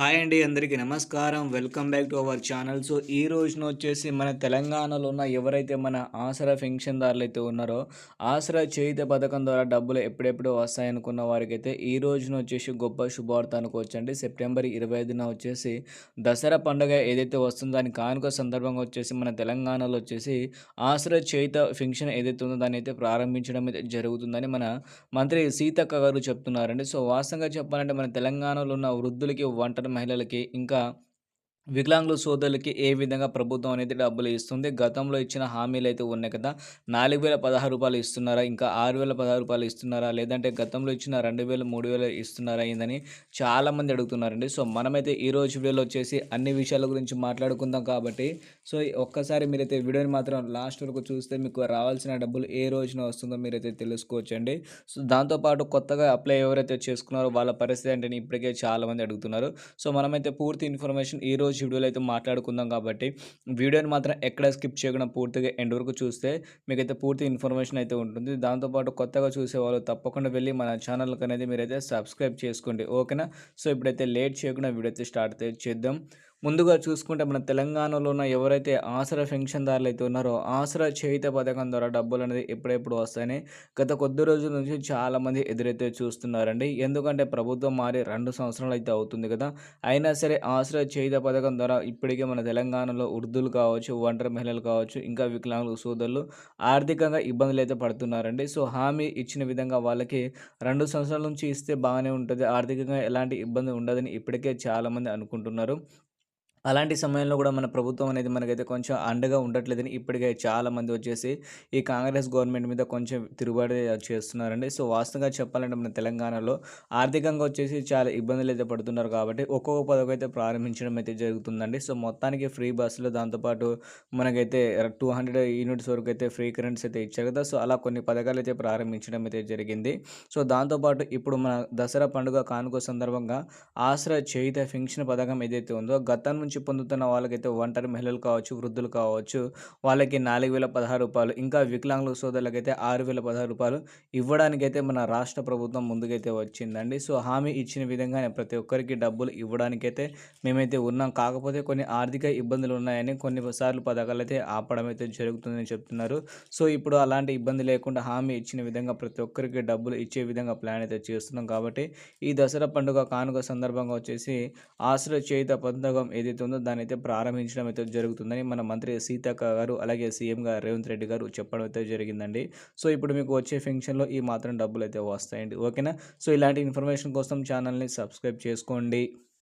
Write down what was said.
Hi అండి అందరికీ నమస్కారం. Welcome back to our channel. So ఈ రోజున వచ్చేసి మన తెలంగాణలో ఉన్న ఎవరైతే మన ఆసరా పెన్షన్దారులు అయితే ఉన్నారో ఆసరా చేయిత పథకం ద్వారా డబ్బులు ఎప్పుడెప్పుడు వస్తాయనుకున్న వారికైతే ఈ రోజున వచ్చేసి గొప్ప శుభవార్త అనుకోవచ్చండి సెప్టెంబర్ ఇరవై ఐదున వచ్చేసి దసరా పండుగ ఏదైతే వస్తుందో దాని కానుక సందర్భంగా వచ్చేసి మన తెలంగాణలో వచ్చేసి ఆసరా చేయిత పెన్షన్ ఏదైతే ఉందో దాన్ని అయితే ప్రారంభించడం అయితే జరుగుతుందని మన మంత్రి సీతక్క గారు చెప్తున్నారండి. సో వాస్తవంగా చెప్పాలంటే మన తెలంగాణలో ఉన్న వృద్ధులకి వంట మహిళలకి ఇంకా వికలాంగుల సోదరులకి ఏ విధంగా ప్రభుత్వం అనేది డబ్బులు ఇస్తుంది? గతంలో ఇచ్చిన హామీలు అయితే ఉన్నాయి కదా. నాలుగు వేల పదహారు రూపాయలు ఇస్తున్నారా? ఇంకా ఆరు వేల పదహారు రూపాయలు ఇస్తున్నారా? లేదంటే గతంలో ఇచ్చిన రెండు వేలు మూడు వేలు ఇస్తున్నారా ఏందని చాలామంది అడుగుతున్నారండి. సో మనమైతే ఈ రోజు వీడియోలో వచ్చేసి అన్ని విషయాల గురించి మాట్లాడుకుందాం కాబట్టి. సో ఒక్కసారి మీరైతే వీడియోని మాత్రం లాస్ట్ వరకు చూస్తే మీకు రావాల్సిన డబ్బులు ఏ రోజున వస్తుందో మీరైతే తెలుసుకోవచ్చండి. సో దాంతోపాటు కొత్తగా అప్లై ఎవరైతే చేసుకున్నారో వాళ్ళ పరిస్థితి అంటే ఇప్పటికే చాలామంది అడుగుతున్నారు. సో మనమైతే పూర్తి ఇన్ఫర్మేషన్ ఈ రోజు వీడియోలో అయితే మాట్లాడుకుందాం కాబట్టి వీడియోని మాత్రం ఎక్కడ స్కిప్ చేయకుండా పూర్తిగా ఎండ్ వరకు చూస్తే మీకైతే పూర్తి ఇన్ఫర్మేషన్ అయితే ఉంటుంది. దాంతోపాటు కొత్తగా చూసే వాళ్ళు తప్పకుండా వెళ్ళి మన ఛానల్కి అనేది మీరైతే సబ్స్క్రైబ్ చేసుకోండి. ఓకేనా? సో ఇప్పుడైతే లేట్ చేయకుండా వీడియో అయితే స్టార్ట్ చేద్దాం. ముందుగా చూసుకుంటే మన తెలంగాణలో ఉన్న ఎవరైతే ఆసరా పెన్షన్దారులు అయితే ఉన్నారో ఆసరా చేయిత పథకం ద్వారా డబ్బులు అనేది ఎప్పుడెప్పుడు వస్తాయని గత కొద్ది రోజుల నుంచి చాలామంది ఎదురైతే చూస్తున్నారండి. ఎందుకంటే ప్రభుత్వం మారి రెండు సంవత్సరాలు అయితే అవుతుంది కదా. అయినా సరే ఆసరా చేయిత పథకం ద్వారా ఇప్పటికే మన తెలంగాణలో ఉర్దూలు కావచ్చు ఒంటరి మహిళలు కావచ్చు ఇంకా వికలాంగులు సోదరులు ఆర్థికంగా ఇబ్బందులు అయితే పడుతున్నారండి. సో హామీ ఇచ్చిన విధంగా వాళ్ళకి రెండు సంవత్సరాల నుంచి ఇస్తే బాగానే ఉంటుంది. ఆర్థికంగా ఎలాంటి ఇబ్బంది ఉండదని ఇప్పటికే చాలామంది అనుకుంటున్నారు. అలాంటి సమయంలో కూడా మన ప్రభుత్వం అనేది మనకైతే కొంచెం అండగా ఉండట్లేదని ఇప్పటికే చాలామంది వచ్చేసి ఈ కాంగ్రెస్ గవర్నమెంట్ మీద కొంచెం తిరుగుబాటు చేస్తున్నారండి. సో వాస్తవంగా చెప్పాలంటే మన తెలంగాణలో ఆర్థికంగా వచ్చేసి చాలా ఇబ్బందులు అయితే పడుతున్నారు కాబట్టి ఒక్కొక్క పథకం అయితే ప్రారంభించడం అయితే జరుగుతుందండి. సో మొత్తానికి ఫ్రీ బస్సులు దాంతోపాటు మనకైతే టూ హండ్రెడ్ యూనిట్స్ వరకు అయితే ఫ్రీ కరెంట్స్ అయితే ఇచ్చారు కదా. సో అలా కొన్ని పథకాలు అయితే ప్రారంభించడం అయితే జరిగింది. సో దాంతోపాటు ఇప్పుడు మన దసరా పండుగ కానుక సందర్భంగా ఆసరా చేయిత ఫింక్షన్ పథకం ఏదైతే ఉందో గతం నుంచి పొందుతున్న వాళ్ళకైతే ఒంటరి మహిళలు కావచ్చు వృద్ధులు కావచ్చు వాళ్ళకి నాలుగు వేల పదహారు రూపాయలు ఇంకా వికలాంగుల సోదరులకైతే ఆరు వేల పదహారు రూపాయలు ఇవ్వడానికైతే మన రాష్ట్ర ప్రభుత్వం ముందుకైతే వచ్చిందండి. సో హామీ ఇచ్చిన విధంగానే ప్రతి ఒక్కరికి డబ్బులు ఇవ్వడానికైతే మేమైతే ఉన్నాం. కాకపోతే కొన్ని ఆర్థిక ఇబ్బందులు ఉన్నాయని కొన్నిసార్లు పథకాలు అయితే ఆపడం అయితే జరుగుతుందని చెప్తున్నారు. సో ఇప్పుడు అలాంటి ఇబ్బంది లేకుండా హామీ ఇచ్చిన విధంగా ప్రతి ఒక్కరికి డబ్బులు ఇచ్చే విధంగా ప్లాన్ అయితే చేస్తున్నాం. కాబట్టి ఈ దసరా పండుగ కానుక సందర్భంగా వచ్చేసి ఆశ్రయ చేత పథకం ఏదైతే ఉందో దాన్ని అయితే ప్రారంభించడం అయితే జరుగుతుందని మన మంత్రి సీతక్క గారు అలాగే సీఎం గారు రేవంత్ రెడ్డి గారు చెప్పడం అయితే జరిగిందండి. సో ఇప్పుడు మీకు వచ్చే ఫంక్షన్లో ఈ మాత్రం డబ్బులు అయితే వస్తాయండి. ఓకేనా? సో ఇలాంటి ఇన్ఫర్మేషన్ కోసం ఛానల్ని సబ్స్క్రైబ్ చేసుకోండి.